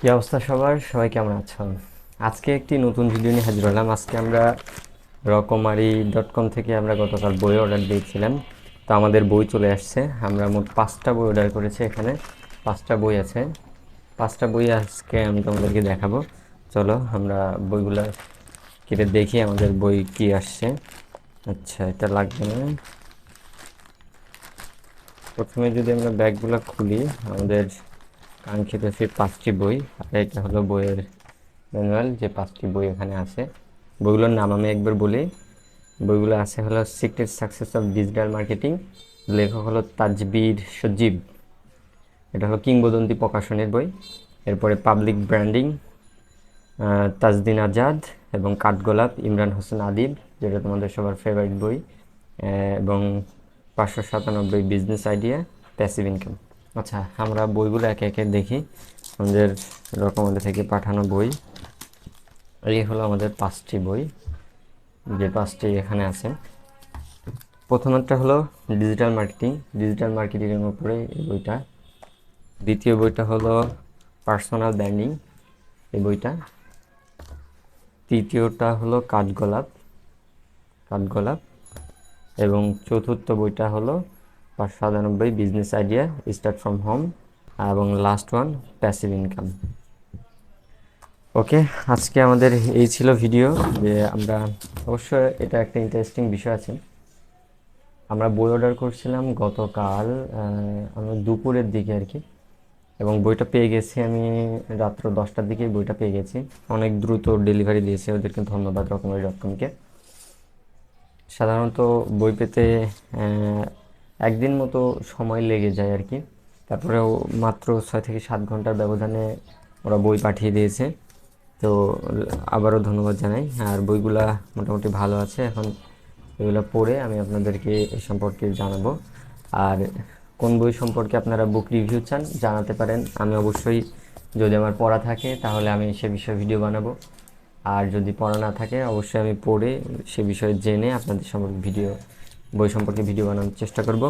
কি অবস্থা সবার? সবাই কেমন আছো আজকে একটি নতুন ভিডিও নিয়ে হাজির হলাম। আজকে আমরা রকমারি ডট কম থেকে আমরা গতকাল বই অর্ডার দিয়েছিলাম। তো আমাদের বই চলে আসছে। আমরা মোট পাঁচটা বই অর্ডার করেছি এখানে। পাঁচটা বই আছে। পাঁচটা বই আজকে আমি তোমাদেরকে দেখাবো। চলো, আমরা বইগুলো কেটে দেখি আমাদের বই কি আসছে। আচ্ছা এটা লাগবে না। প্রথমে যদি আমরা ব্যাগগুলো খুলি, আমাদের কাঙ্ক্ষিত সেই পাঁচটি বই এটা হলো বইয়ের ম্যানুয়াল, যে পাঁচটি বই এখানে আছে। বইগুলোর নাম আমি একবার বলি। বইগুলো আছে হলো secret success of digital marketing লেখক হলো তাজবির সজীব। এটা হলো কিংবদন্তি প্রকাশনের বই। এরপরে পাবলিক ব্র্যান্ডিং তাজদিন আজাদ এবং কাঠগোলাপ ইমরান হোসেন আদিব যেটা তোমাদের সবার ফেভারিট বই এবং পাঁচশো সাতানব্বই বিজনেস আইডিয়া প্যাসিভ ইনকাম আচ্ছা আমরা বইগুলো একে একে দেখি। আমাদের রকমারি থেকে পাঠানো বই। এই হলো আমাদের পাঁচটি বই। যে পাঁচটি এখানে আছে। প্রথমটা হলো ডিজিটাল মার্কেটিং ডিজিটাল মার্কেটিংয়ের উপরে এই বইটা। দ্বিতীয় বইটা হলো পার্সোনাল ব্র্যান্ডিং এই বইটা। তৃতীয়টা হলো কাঠগোলাপ। কাঠগোলাপ। এবং চতুর্থ বইটা হলো পাঁচশো সাতানব্বই business idea start from home এবং last one passive income okay আজকে আমাদের এই ছিল ভিডিও যে আমরা অবশ্য এটা একটা ইন্টারেস্টিং বিষয় আছে। আমরা বই অর্ডার করছিলাম গতকাল আমরা দুপুরের দিকে আর কি, এবং বইটা পেয়ে গেছি আমি রাত্র দশটার দিকে বইটা পেয়ে গেছি। অনেক দ্রুত ডেলিভারি দিয়েছে, ওদেরকে ধন্যবাদ রকমের ডট কমকে সাধারণত বই পেতে একদিন মতো সময় লেগে যায় আর কি। তারপরেও মাত্র ছয় থেকে সাত ঘণ্টার ব্যবধানে ওরা বই পাঠিয়ে দিয়েছে। তো আবারও ধন্যবাদ জানাই। আর বইগুলা মোটামুটি ভালো আছে, এখন এগুলো পড়ে আমি আপনাদেরকে এ সম্পর্কে জানাব। আর কোন বই সম্পর্কে আপনারা বুক রিভিউ চান জানাতে পারেন। আমি অবশ্যই যদি আমার পড়া থাকে তাহলে আমি সে বিষয়ে ভিডিও বানাবো। আর যদি পড়া না থাকে, অবশ্যই আমি পড়ে সে বিষয়ে জেনে আপনাদের সম্পর্কে ভিডিও বই সম্পর্কে ভিডিও বানানোর চেষ্টা করব।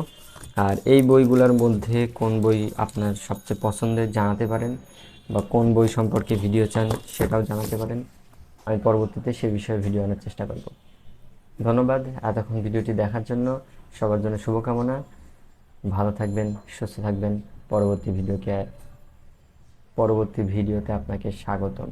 আর এই বইগুলোর মধ্যে কোন বই আপনার সবচেয়ে পছন্দের জানাতে পারেন বা কোন বই সম্পর্কে ভিডিও চান সেটাও জানাতে পারেন। আমি পরবর্তীতে সে বিষয়ে ভিডিও আনার চেষ্টা করব। ধন্যবাদ, এতক্ষণ ভিডিওটি দেখার জন্য। সবার জন্য শুভকামনা। ভালো থাকবেন, সুস্থ থাকবেন। পরবর্তী ভিডিওকে পরবর্তী ভিডিওতে আপনাকে স্বাগতম।